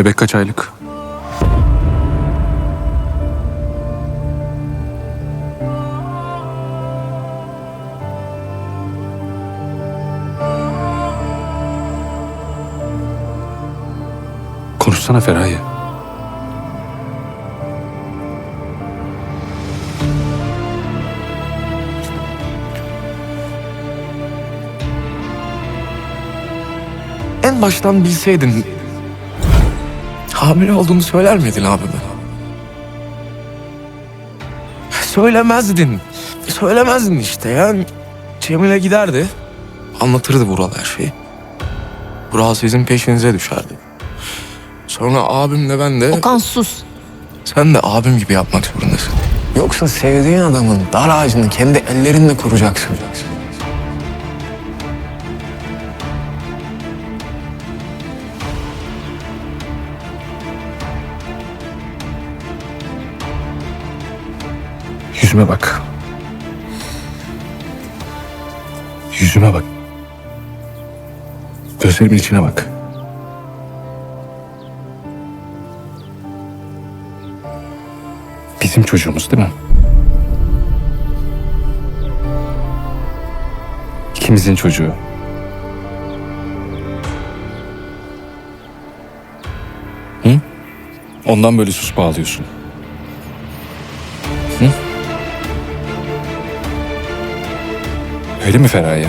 Bebek kaç aylık? Konuşsana Feraye. En baştan bilseydin hamile olduğunu söyler miydin abime? Söylemezdin. Söylemezdin işte ya. Cemile giderdi. Anlatırdı Vural her şeyi. Vural sizin peşinize düşerdi. Sonra abimle ben de... Okan sus. Sen de abim gibi yapmak zorundasın. Yoksa sevdiğin adamın dar ağacını kendi ellerinle kuracaksın. Yüzüme bak. Yüzüme bak. Gözlerimin içine bak. Bizim çocuğumuz değil mi? İkimizin çocuğu. Hı? Ondan böyle sus bağlıyorsun. Öyle mi Feraye?